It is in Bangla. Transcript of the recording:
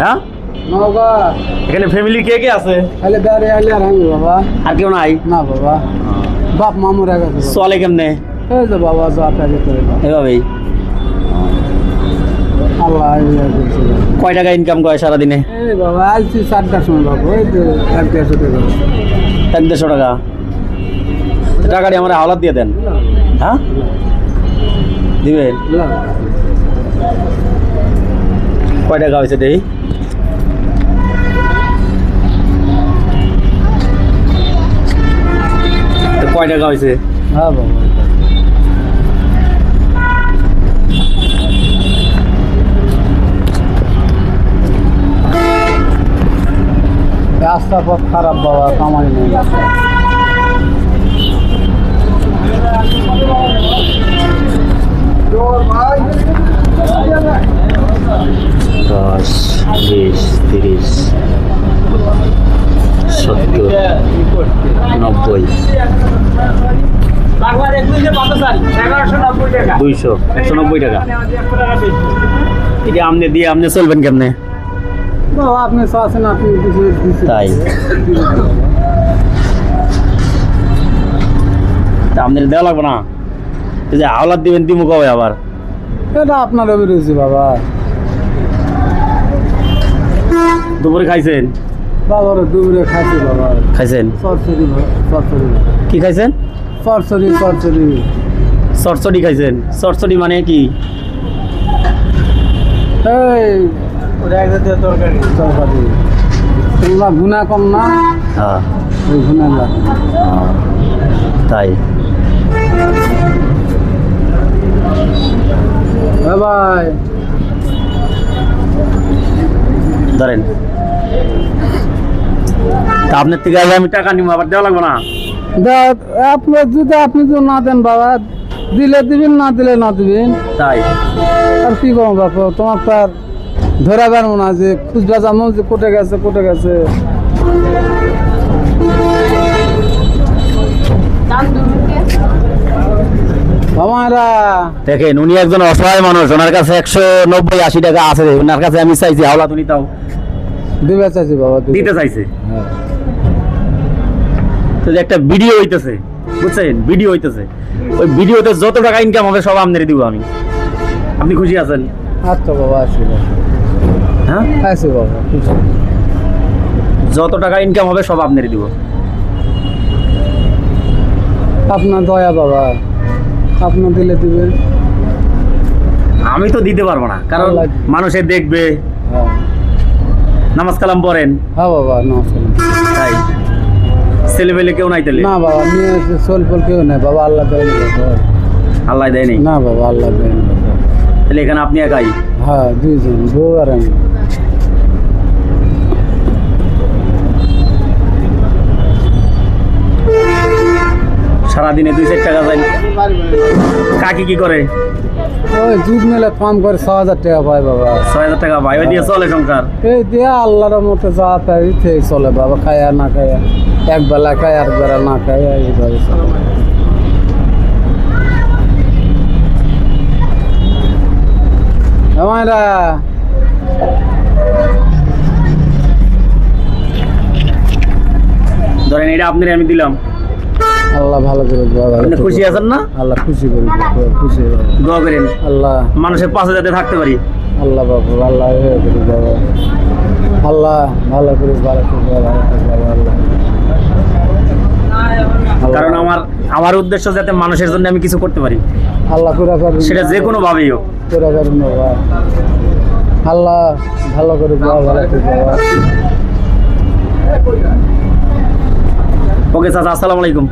হ্যাঁ? নওগাঁ এখানে ফ্যামিলি কে কে আছে? বাবা। আর কেউ নাই? না বাবা। বাপ চলে কেমনে? এই যে বাবা যা প্যাকে এভাবেই। আল্লাহ কয় টাকা ইনকাম করে সারাদিনে? এই বাবা আইছি চারটার সময় বাবু ওই যে এক দেড়শো টাকা। এক দেড়শো টাকা? টাকাটি আমার হাওলাত দিয়ে দেন। হ্যাঁ? দিবেন? কয় টাকা হয়েছে দেই তো কয় টাকা হয়েছে? হ্যাঁ বাবা রাস্তা পথ খারাপ বাবা কামাই নেই। দশ, বিশ, তিরিশ, সত্তর, নব্বই। দুইশো, একশো নব্বই টাকা। এটা আপনি দিয়ে আপনি চলবেন কেমনে? আপনি চাচ্ছেন আপনি তাই আপনার দেওয়া লাগবে না? যে হাওলাত দিবেন, দিমু কবে আবার? এটা আপনার অভিরুচি, বাবা। দুপুরে খাইছেন? বাবার দুপুরে খাচ্ছি বাবা। খাইছেন? চরচরি চরচরি কি খাইছেন? চরচরি চরচরি চটচটি খাইছেন। চটচটি মানে কি? এই তরকারি। তরকারি। তোমরা গুণা কম না? হ্যাঁ। ওই গুণা না। তাই। এ ভাই। ধরেন। তা আপনার থেকে আমি টাকা নিবো আবার দেওয়া লাগবে না? দেখ, আপনি যদি আপনি যদি না দেন বাবা দিলে দিবেন না দিলে না দিবেন। তাই? আর কি করব বাপু তোমার তো আর ধরা পারব না যে খুঁজবা যাব যে কোটে গেছে কোটে গেছে। আমারা দেখেন উনি একজন অসহায় মানুষ ওনার কাছে একশো নব্বই আশি টাকা আছে ওনার কাছে আমি চাইছি হাওলা তুমি তাও দিবে চাইছি বাবা। দিতে চাইছে। হ্যাঁ। যে একটা ভিডিও হইতেছে বুঝছেন? ভিডিও হইতেছে। ওই ভিডিওতে যত টাকা ইনকাম হবে সব আপনারে দিব আমি। আপনি খুশি আছেন? আচ্ছা বাবা হ্যাঁ? বাবা খুশি। যত টাকা ইনকাম হবে সব আপনারে দিব। আপনার দয়া বাবা আপনার দিলে দিবে। আমি তো দিতে পারব না কারণ। মানুষে দেখবে। হ্যাঁ। নামাজ কালাম পড়েন। হ্যাঁ বাবা নমস্কার ছেলে পেলে কেউ নাই তাহলে না বাবা মেয়ে সোল ফল কেউ নেই বাবা আল্লাহ দেয়নি বাবা। আল্লাহ দেয়নি না বাবা আল্লাহ দেয়নি বাবা। তাহলে এখানে আপনি একাই হ্যাঁ দুইজন বউ আর আমি সারাদিনে দুই চার টাকা যায়। কাকি কি করে? ওই দুধ মেলে ফার্ম করে ছ হাজার টাকা পায় বাবা। ছয় হাজার টাকা ভাই ওই দিয়ে চলে সংসার? এই দিয়ে আল্লাহর মতো যা সেই চলে বাবা খায়া না খায়া। এক বেলা খায় এক বেলা না খায় এইভাবে চলে। আমারা ধরেন এটা আপনার আমি দিলাম। আল্লাহ ভালো করে আপনি খুশি আছেন না? আল্লাহ খুশি করে খুশি দোয়া করেন। আল্লাহ মানুষের পাশে যাতে থাকতে পারি। আল্লাহ বাবু আল্লাহ আল্লাহ ভালো করে ভালো আল্লাহ কারণ আমার আমার উদ্দেশ্য যাতে মানুষের জন্য আমি কিছু করতে পারি। আল্লাহ সেটা যে কোনো ভাবেই হোক। আল্লাহ ভালো করে ভালো করে। ওকে চাচা আসসালামু আলাইকুম।